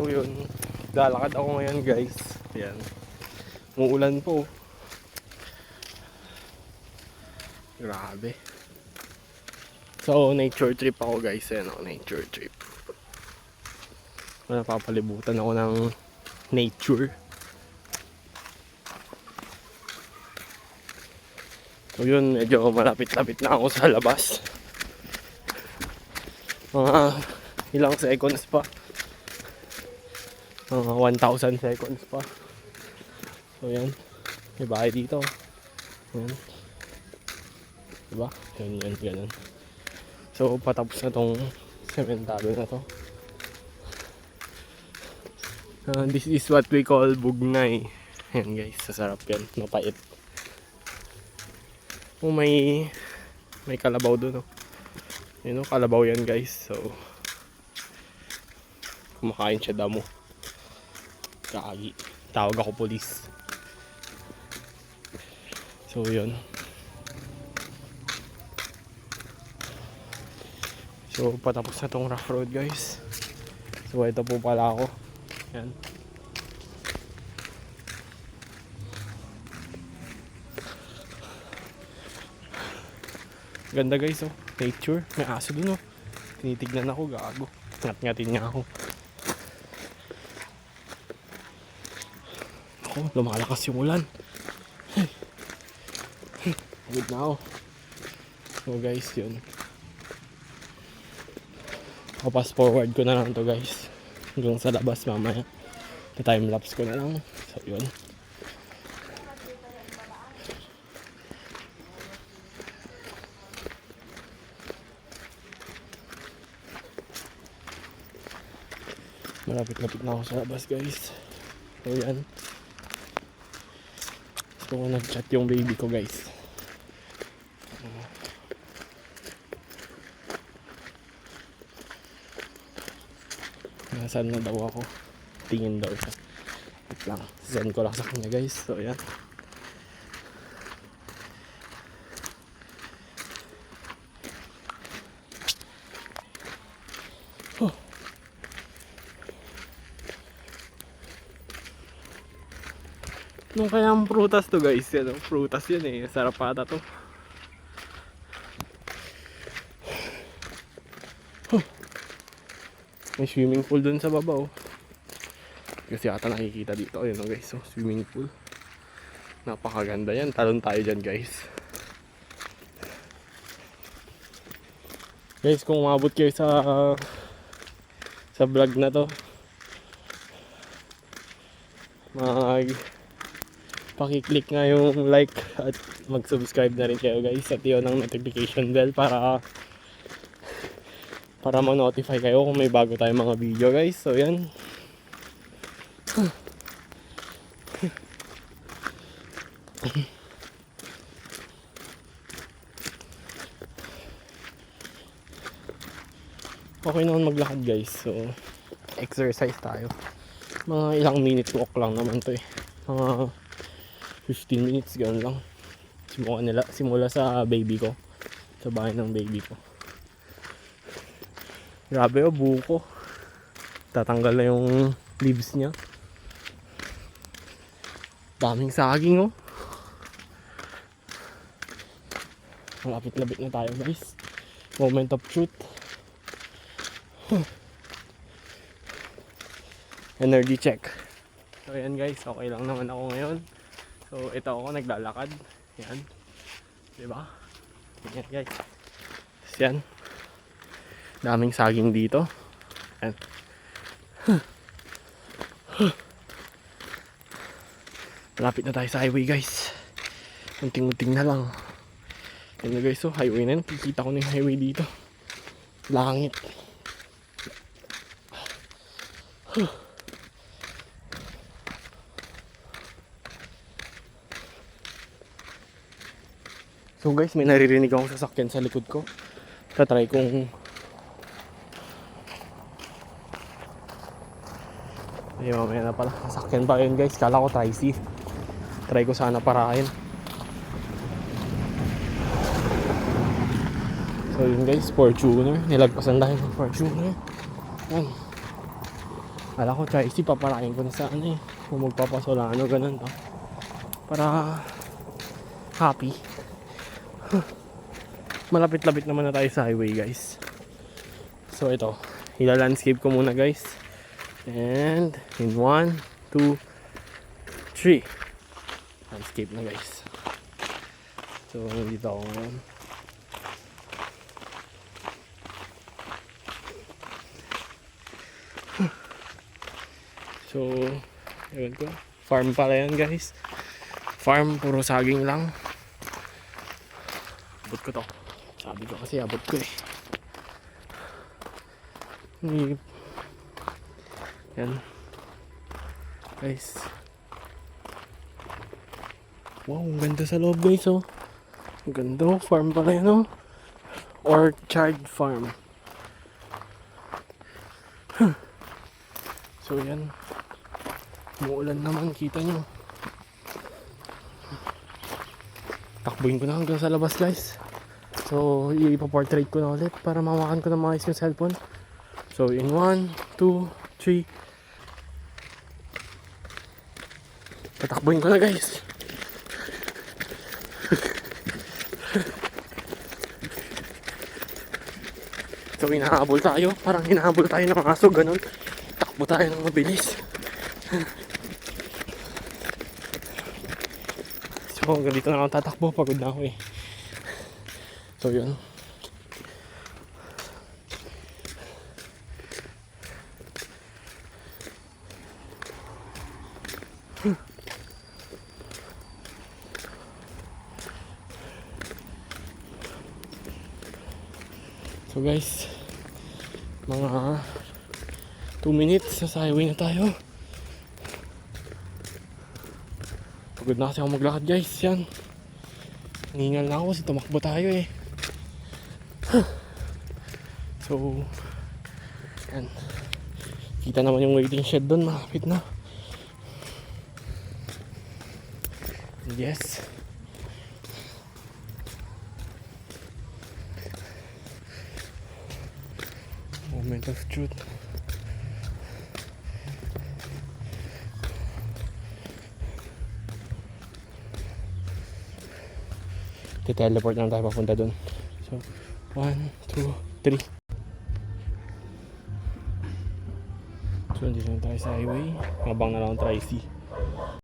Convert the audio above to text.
So yun, lalakad ako ngayon guys. Yan. Muulan po. Grabe. So, nature trip ako guys. Yan o, nature trip. Napapalibutan ako ng nature. So yun, medyo malapit-lapit na ako sa labas. Mga ilang seconds pa. Mga 1,000 seconds pa. So yan. May bahay dito. Yan. Diba? Yan, yan, ganun. So patapos na tong sementado na to. Uh, this is what we call bugnay. Yan guys, sasarap yan. Mapait. Oh, may may kalabaw doon, oh. Yun, oh, kalabaw yan, guys. So, kumakain siya damo. Kagi. Tawag ako polis. So, yun. So, patapos na tong rough road, guys. So, ito po pala ako. Yan. Ganda guys oh. Nature. May aso dun oh. Tinitignan ako gago. Ngat-ngatin niya ako. Ako, lumalakas yung ulan. Pagod na ako. So guys, yun. Papas forward ko na lang to guys. Hanggang sa labas mamaya. time lapse ko na lang. So yun. Malapit-lapit na ako sa labas guys. So yan. So nag-chat yung baby ko guys. Nasaan na daw ako? Tingin daw siya. Wait lang. Send ko lang sa kanya guys. So yan. Nung kayang prutas to guys, yan, oh, prutas yun eh, sarap ata to. Huh. May swimming pool dun sa baba oh. Kasi ata nakikita dito, ayun oh guys, oh, swimming pool. Napakaganda yan, talon tayo dyan guys. Guys, kung umabot kayo sa sa vlog na to, mag pakiclick nga yung like at mag-subscribe na rin kayo guys at yun ang notification bell para para ma-notify kayo kung may bago tayong mga video guys. So yan. Okay naman maglakad guys. So exercise tayo. Mga ilang minute walk lang naman to eh. Mga 15 minutes gano'n lang. Simula, nila, simula sa baby ko. Sa bahay ng baby ko. Grabe oh buko tatanggal na yung leaves niya. Daming saging oh. Malapit-lapit na tayo guys. Moment of truth. Energy check. So yan guys. Okay lang naman ako ngayon So, ito ako naglalakad. Yan. Di ba? Yan guys. Yan. Daming saging dito. Yan. Malapit na tayo sa highway guys. Munting-munting na lang. Yan na guys, so highway na yun. Kikita ko na yung highway dito. Langit. Huh. So guys, may naririnig akong sasakyan sa likod ko. Tatry kong Ay, mamaya na pala. Sasakyan pa yun guys. Kala ko tricy. Try ko sana parahin. So yun guys, Fortuner. Nilagpasan tayo ng Fortuner. Yan. Kala ko Chelsea paparayin ko na sa ano eh. Kung magpapasolano ganun pa. Para happy. Malapit-lapit naman na tayo sa highway guys. So ito, ila-landscape ko muna guys. And in 1, 2, 3. Landscape na guys. So dito ako ngayon. So, ewan ko. Farm pala yan guys. Farm, puro saging lang. Abot ko to. Sabi ko kasi abot ko eh. Ni Yan. Guys. Wow, ang ganda sa loob guys oh. Ang ganda oh. Farm pala yan oh. Orchard Farm. Huh. So yan. Umuulan naman, kita nyo. Takbuhin ko na hanggang sa labas guys. So, ipaportrait ko na ulit para mawakan ko na maayos yung cellphone. So, in 1, 2, 3. Tatakbuhin ko na guys. so, hinahabol tayo. Parang hinahabol tayo ng aso, ganun. Takbo tayo ng mabilis. So, hanggang dito na ako tatakbo. Pagod na ako eh. So, yun. So guys, mga 2 minutes sa highway na tayo. Pagod na kasi ako maglakad guys, yan. Ningal na ako kasi tumakbo tayo eh. So, yan. Kita naman yung waiting shed doon, malapit na. Yes. Moment of truth. Te-teleport lang tayo papunta doon. So, 1, 2, 3. So, nandito na tayo sa highway. Habang na lang ang tri-C.